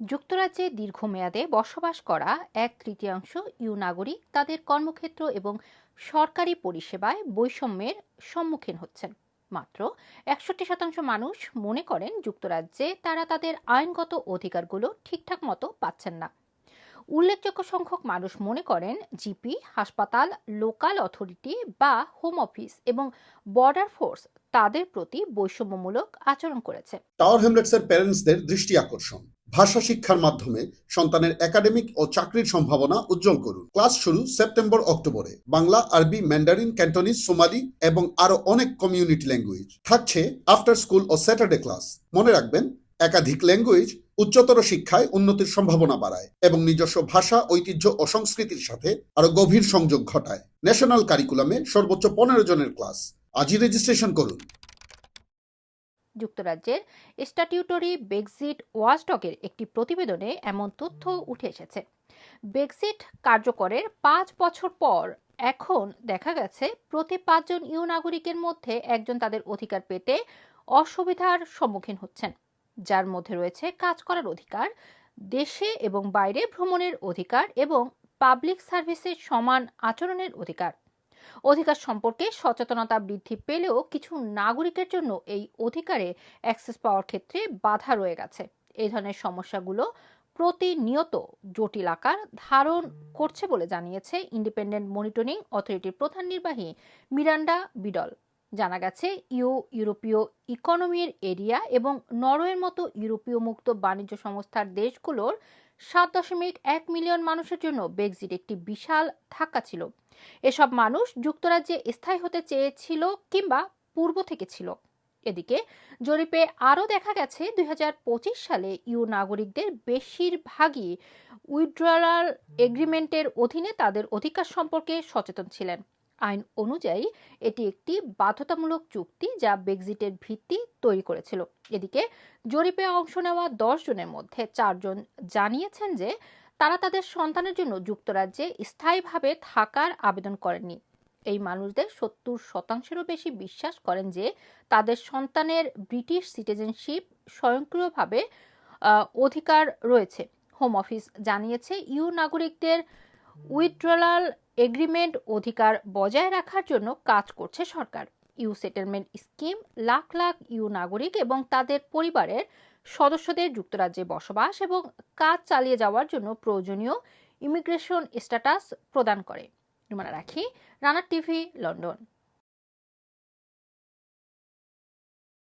যুক্তরাজ্যে দীর্ঘমেয়াদে বসবাস করা এক তৃতীয়াংশ ইউ নাগরিক তাদের কর্মক্ষেত্র এবং সরকারি পরিষেবায় বৈষম্যের সম্মুখীন হচ্ছেন। মাত্র একষট্টি শতাংশ মানুষ মনে করেন যুক্তরাজ্যে তারা তাদের আইনগত অধিকারগুলো ঠিকঠাক মতো পাচ্ছেন না। উল্লেখযোগ্য সংখ্যক মানুষ মনে করেন জিপি, হাসপাতাল, লোকাল অথরিটি বা হোম অফিস এবং বর্ডার ফোর্স তাদের প্রতি বৈষম্যমূলক আচরণ করেছে। টাওয়ার হ্যামলেটসের প্যারেন্টসদের দৃষ্টি আকর্ষণ। ভাষা শিক্ষার মাধ্যমে সন্তানের একাডেমিক ও চাকরির সম্ভাবনা উজ্জ্বল করুন। ক্লাস শুরু সেপ্টেম্বর, অক্টোবরে। বাংলা, আরবি, ম্যান্ডারিন, ক্যান্টনিজ, সোমালি এবং আরও অনেক কমিউনিটি ল্যাঙ্গুয়েজ। থাকছে আফটার স্কুল ও স্যাটারডে ক্লাস। মনে রাখবেন, একাধিক ল্যাঙ্গুয়েজ উচ্চতর শিক্ষায় উন্নতির সম্ভাবনা বাড়ায় এবং নিজস্ব ভাষা, ঐতিহ্য ও সংস্কৃতির সাথে আরও গভীর সংযোগ ঘটায়। ন্যাশনাল কারিকুলামে সর্বোচ্চ পনেরো জনের ক্লাস। আজই রেজিস্ট্রেশন করুন। যুক্তরাজ্যের স্ট্যাটিউটরি বেক্সিট ওয়াচডগের একটি প্রতিবেদনে এমন তথ্য উঠে এসেছে। বেক্সিট কার্যকরের পাঁচ বছর পর এখন দেখা গেছে প্রতি পাঁচজন ইউ নাগরিকের মধ্যে একজন তাদের অধিকার পেতে অসুবিধার সম্মুখীন হচ্ছেন। যার মধ্যে রয়েছে কাজ করার অধিকার, দেশে এবং বাইরে ভ্রমণের অধিকার এবং পাবলিক সার্ভিসের সমান আচরণের অধিকার। অধিকার সম্পর্কে সচেতনতা বৃদ্ধি পেলেও কিছু নাগরিকের জন্য এই অধিকারে অ্যাক্সেস পাওয়ার ক্ষেত্রে বাধা রয়ে গেছে। এই ধরনের সমস্যাগুলো প্রতিনিয়ত জটিল আকার ধারণ করছে বলে জানিয়েছে ইন্ডিপেন্ডেন্ট মনিটরিং অথরিটির প্রধান নির্বাহী মিরান্ডা বিডল। জানা গেছে, ইউ ইউরোপীয় ইকোনমির এরিয়া এবং নরওয়ের মতো ইউরোপীয় মুক্ত বাণিজ্য সংস্থার দেশগুলোর সাত দশমিক এক মিলিয়ন মানুষের জন্য ব্রেক্সিট একটি বিশাল ধাক্কা ছিল। এসব মানুষ যুক্তরাজ্যে স্থায়ী হতে চেয়েছিল কিংবা পূর্ব থেকে ছিল। এদিকে, জরিপে আরও দেখা গেছে, দুই হাজার পঁচিশ সালে ইউ নাগরিকদের বেশিরভাগই উইথড্রয়াল এগ্রিমেন্টের অধীনে তাদের অধিকার সম্পর্কে সচেতন ছিলেন। আইন অনুযায়ী এটি একটি বাধ্যতামূলক চুক্তি যা ব্রেক্সিটের ভিত্তি তৈরি করেছিল। এদিকে জরিপে অংশ নেওয়া দশ জনের মধ্যে চারজন জানিয়েছেন যে তারা তাদের সন্তানের জন্য যুক্তরাজ্যে স্থায়ীভাবে থাকার আবেদন করেননি। এই মানুষদের সত্তর শতাংশেরও বেশি বিশ্বাস করেন যে তাদের সন্তানের ব্রিটিশ সিটিজেনশিপ স্বয়ংক্রিয়ভাবে অধিকার রয়েছে। হোম অফিস জানিয়েছে, ইউ নাগরিকদের উইথড্রলাল এগ্রিমেন্ট অধিকার বজায় রাখার জন্য কাজ করছে সরকার। EU settlement scheme lakh lakh EU নাগরিক এবং তাদের পরিবারের সদস্যদের যুক্তরাজ্যে বসবাস এবং কাজ চালিয়ে যাওয়ার জন্য প্রয়োজনীয় ইমিগ্রেশন স্ট্যাটাস প্রদান করে। রুমানা রাখি রানার টিভি, লন্ডন।